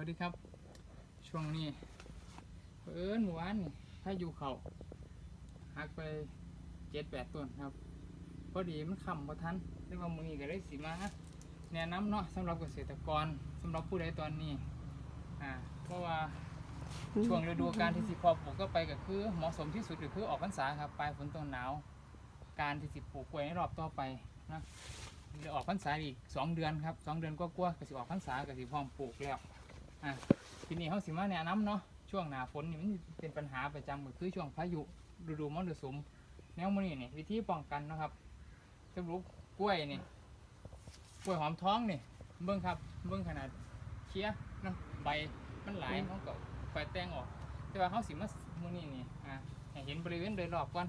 วัสดีครับ ช่วงนี้เอิญหวานนี่ถ้าอยู่เขาหักไปเจ็ดแปดต้นครับ พอดีมันคำพอทันเรียกว่ามือนี้ก็ได้สีมาแนะนำเนาะสำหรับเกษตรกรสำหรับผู้ใดตอนนี้อ่าเพราะว่าช่วงฤดูกาลที่สิพอปลูกก็ไปก็คือเหมาะสมที่สุดก็คือออกพรรษาครับปลายฝนต้นหนาว การที่สิปลูกกล้วยในรอบต่อไปนะเดี๋ยวออกพรรษาอีกสองเดือนครับสองเดือนก็กลัวาๆก็สิออกพรรษาก็สิพร้อมปลูกแล้ว อะทีนี้เขาสิมาแนะนำเนาะช่วงหน้าฝนนี่มันเป็นปัญหาประจำก็คือช่วงพายุฤดูมรสุมแนวมันนี่นี่วิธีป้องกันเนาะครับสรุปกล้วยนี่กล้วยหอมท้องนี่เบิ้งครับเบิ้งขนาดเคี้ยเนาะใบมันหลายเขาก็ไฟแตงออก แต่ว่าเขาสิมามือนี่นี่อะให้เห็นบริเวณโดยรอบก่อน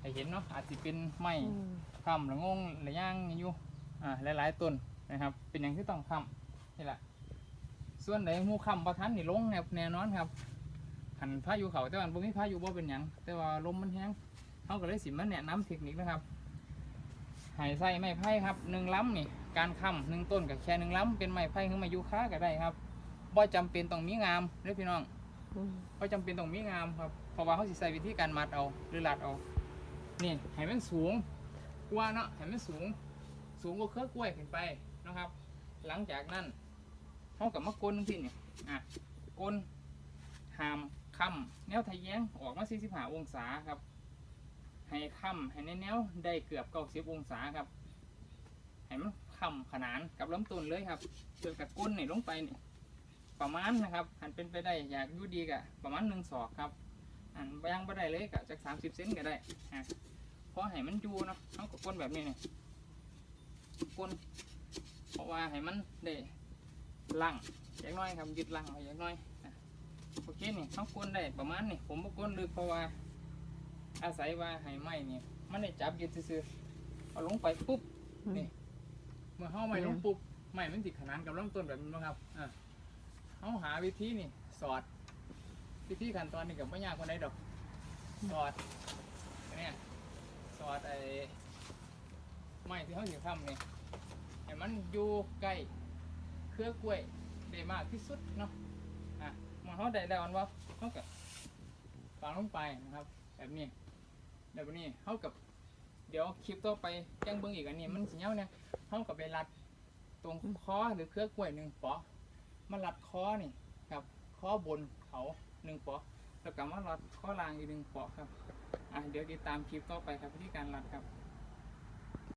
ให้เห็นเนาะอาจจะเป็นไม้คำหรืองงหรือย่างอยู่อ่าหลายๆต้นนะครับ เป็นอย่างที่ต้องคำนี่แหละ ส่วนไหนหมูคำประทันนี่ลงแนวแน่นอนครับหันพายุเขาแต่ว่าบ่มีพายุบ่เป็นหยังแต่ว่าลมมันแห้งเขาก็เลยสิมาแนะนำเทคนิคนะครับหายใส่ไม้ไผ่ครับหนึ่งล้ำนี่การค้ำหนึ่งต้นกับแค่หนึ่งล้ำเป็นไม้ไผ่ขึ้นมายูค้าก็ได้ครับบ่จำเป็นต้องมีงามเด้อพี่น้องเขาจำเป็นต้องมีงามครับเพราะว่าเขาสิใส่วิธีการมัดเอาหรือรัดเอานี่ให้มันสูงกว่าเนาะให้มันสูง สูงกว่าเครือกล้วยขึ้นไปนะครับ หลังจากนั้น เขากับมะกลที่นี่อะกลหามค่ำแนวทะแยงออกมา 45 องศาครับ ให้ค่ำให้แนแนวได้เกือบ 90 องศาครับให้มันค่ำขนานกับลำต้นเลยครับจนกับก้นนี่ลงไปนี่ประมาณนะครับหันเป็นไปได้อยากยู่ดีกะประมาณหนึ่งศอกครับอันยังบ่ได้เลยกะจากสามสิบเซนก็ได้ฮะเพราะให้มันยูเนาะเขาก็ก้นแบบนี้เนี่ยก้นเพราะว่าให้มันได้ ลังอย่างน้อยครับยึดลังไว้อย่างน้อยอะโอเคนี่เขาก้นได้ประมาณนี่ผมบ่ก้นลึกเพราะว่า อาศัยว่าให้ไม้นี่มันได้จับยึดซื่อๆเอาลงไปปุ๊บนี่เมื่อเข้าไม้ลงปุ๊บไม้มันติดขนานกับลำต้นแบบนี้นะครับอะเขาหาวิธีนี่สอด วิธีขั้นตอนนี่กับไม่ยากคนใดดอก สอดเนี่ยสอดไอ้ไม้ที่เขาถึงทำนี่ให้มันอยู่ใกล้ เครือกล้วยได้มากที่สุดเนาะอะมาเขาได้แล้วอันว่าเขากับฝังลงไปนะครับ แบบนี้แบบนี้เขากับเดี๋ยวคลิปต่อไปแจ้งเบิ้งอีกอันนี้มันสิเงี้ยเนี่ยเขากับไปรัดตรงคอหรือเครือกล้วยหนึ่งปอมารัดคอนี่ครับคอบนเขาหนึ่งปอแล้วก็มารัดข้อล่างอีกหนึ่งปอครับอะเดี๋ยวติดตามคลิปต่อไปครับวิธีการรัดครับ